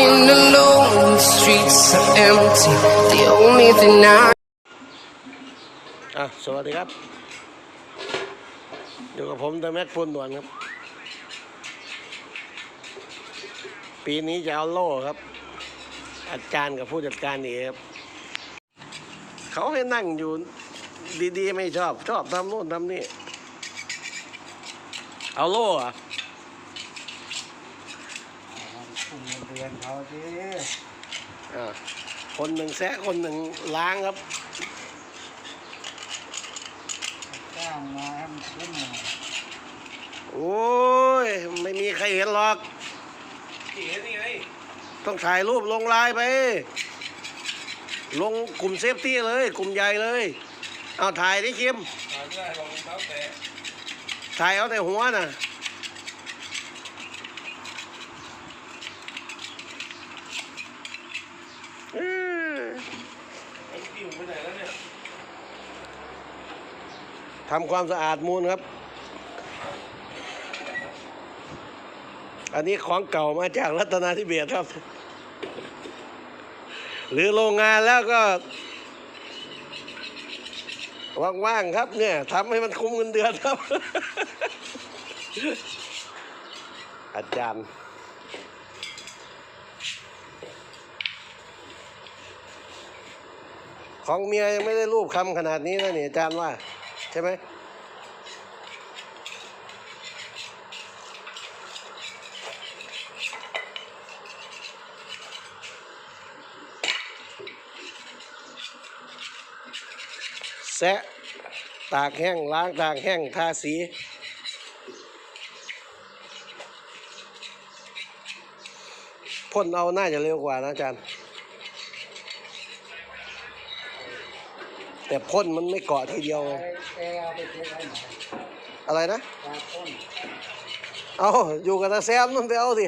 Walking alone, the streets are empty. The only thing I อะสวัสดีครับ อยู่กับผมเดอะแม็กพูนด่วนครับ ปีนี้จะเอาโล่ครับ อาจารย์กับผู้จัดการเอกครับ เขาให้นั่งอยู่ดีๆ ไม่ชอบ ชอบทำโน่นทำนี่ เอาโล่อะ คุมเงินเดือนเขาสิอะคนหนึ่งแซะคนหนึ่งล้างครับจ้างมาให้มันคุ้มหน่อยโอ้ยไม่มีใครเห็นหรอก นี่ไงนี่ไงต้องถ่ายรูปลงไลน์ไป ลงกลุ่มเซฟตี้เลย กลุ่มใหญ่เลย เอาถ่ายดิคิม หาไม่ได้ลองรองเท้าแตะ ถ่ายเอาแต่หัวน่ะ เอ้อ ไอ้พี่ผมไปไหนแล้วเนี่ย ทำความสะอาดมูลครับ อันนี้ของเก่ามาจากรัตนาธิเบศครับ หรือโรงงานแล้วก็ ว่างๆครับเนี่ยทำให้มันคุ้มเงินเดือนครับ อาจารย์ของเมียยังไม่ได้รูปคำขนาดนี้นะเนี่ยอาจารย์ว่า ใช่ไหมแซะตากแห้งล้างตากแห้งทาสีพ่นเอาน่าจะเร็วกว่านะอาจารย์ แต่พ่นมันไม่เกาะทีเดียวไงไอ้แกเอาไปเช็คให้หน่อยอะไรนะ เอาอยู่กับตาแซมนู่นไปเอาสิ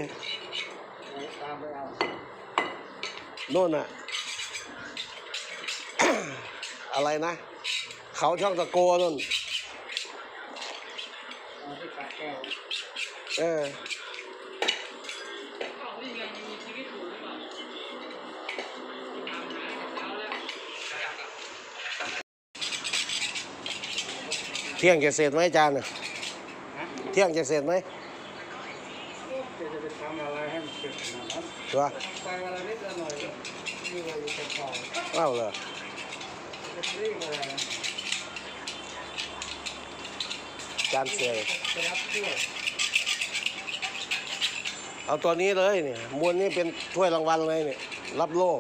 โน่นน่ะอะไรนะ เขาช่องตะโกนู่นเอาที่กัดแก้วเอ ที่ยงจะเสร็จไหมอาจารย์น่ะเที่ยงจะเสร็จไหมแกจะไปทำอะไรให้มันเสร็จนาดนั้นชัวร์ไปวันละนิดหน่อยนี่เรอยู่กับเขาเอ้าเหรอจะรีบอะไรนะอาจารย์เสียจะรับช่วยเอาตัวนี้เลยเนี่ยมวลนี้เป็นถ้วยรางวัลเลยเนี่ยรับโล่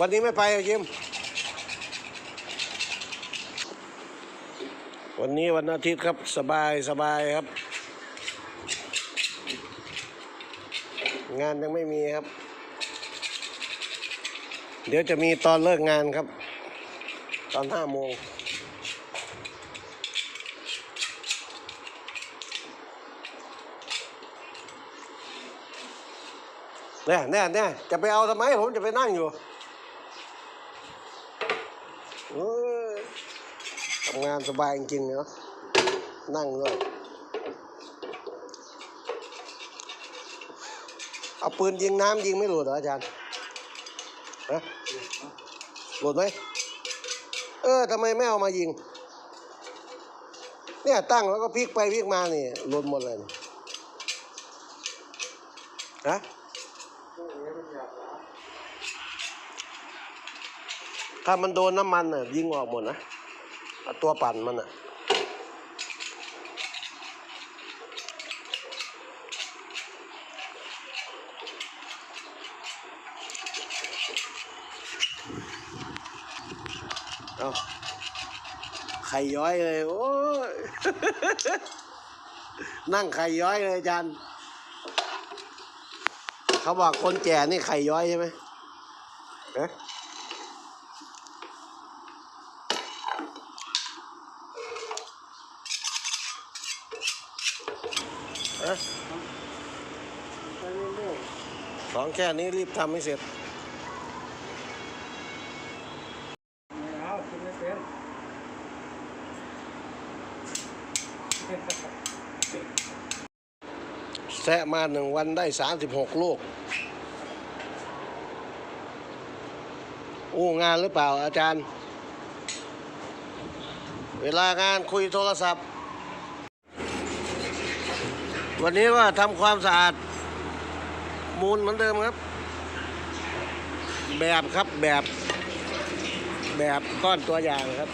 วันนี้ไม่ไปเหรอจิม วันนี้วันอาทิตย์ครับสบายสบายครับ งานยังไม่มีครับ เดี๋ยวจะมีตอนเลิกงานครับ ตอนห้าโมงเนี่ยเนี่ยเนี่ยจะไปเอาทำไมผมจะไปนั่งอยู่เอ้ยทำ งานสบายจริงเนาะนั่งด้วยเอาปืนยิงน้ำยิงไม่หลุดเหรออาจารย์ฮะหลุดไหมเออทำไมไม่เอามายิง เนี่ยตั้งแล้วก็พลิกไปพลิกมานี่หลุดหมดเลยนี่ฮะถ้ามันโดนน้ำมันน่ะยิงออกหมดนะ ตัวปั่นมันอะเอาไข่ย้อยเลย โอ้ยนั่งไข่ย้อยเลยจารย์เขาบอกคนแก่นี่ไข่ย้อยใช่ไหมเอ๊ะ เอ๊ะไปเรื่อยของแค่นี้รีบทำให้เสร็จ ๆไม่เอาคิดไม่เป็นแซะมาหนึ่งวันได้สามสิบหกลูก อู้งานหรือเปล่าอาจารย์ เวลางานคุยโทรศัพท์ วันนี้ก็ทำความสะอาด มูลเหมือนเดิมครับ แบบครับแบบแบบก้อนตัวอย่างครับ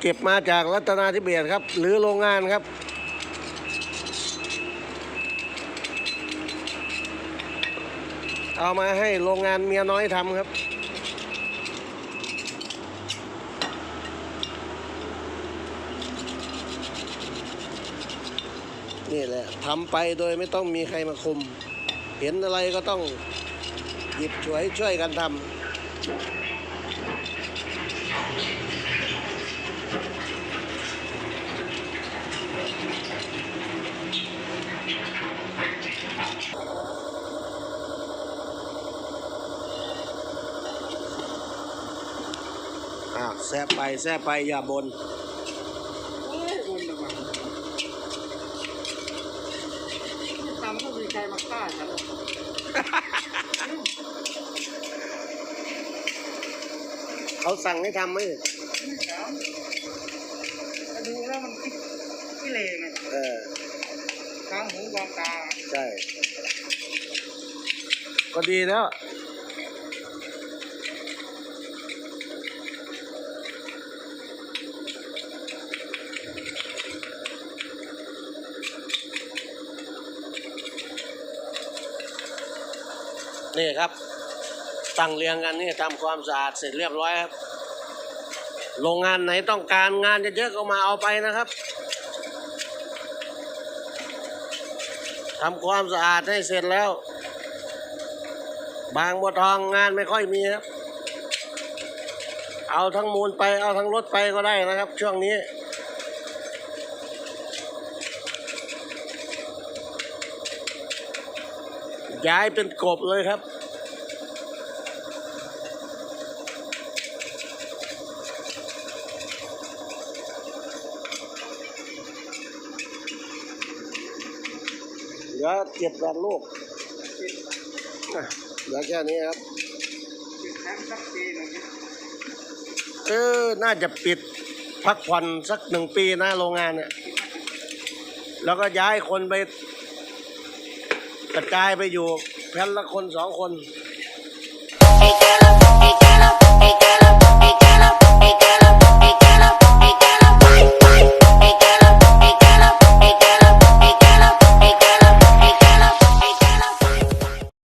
เก็บมาจากรัตนาธิเบศครับ หรือโรงงานครับเอามาให้โรงงานเมียน้อยทำครับ นี่แหละทำไปโดยไม่ต้องมีใครมาคุม เห็นอะไรก็ต้องหยิบฉวยช่วยกันทำอะแซะไปแซะไปอย่าบน เอ้ยอุ่นนะมัน ตำก็มีใครมาฆ่าฉันหรอกเขาสั่งให้ทำไหมไม่ถามแต่ดูแล้วมันคิดขี้เลไงเออทางหูกองตา ใช่ ก็ดีแล้ว นี่ครับ ตั้งเรียงกันนี่ทำความสะอาดเสร็จเรียบร้อยครับ โรงงานไหนต้องการงานเยอะๆก็มาเอาไปนะครับทำความสะอาดให้เสร็จแล้ว บางบัวทองงานไม่ค่อยมีครับ เอาทั้งมูลไปเอาทั้งรถไปก็ได้นะครับ ช่วงนี้ ย้ายเป็นกบเลยครับ เหลือเจ็ดแปดลูกอะเหลือแค่นี้ครับเออ น่าจะปิดพักผ่อนสักหนึ่งปีนะโรงงานเนี่ย แล้วก็ย้ายคนไป กระจายไปอยู่แผ่นละคนสองคน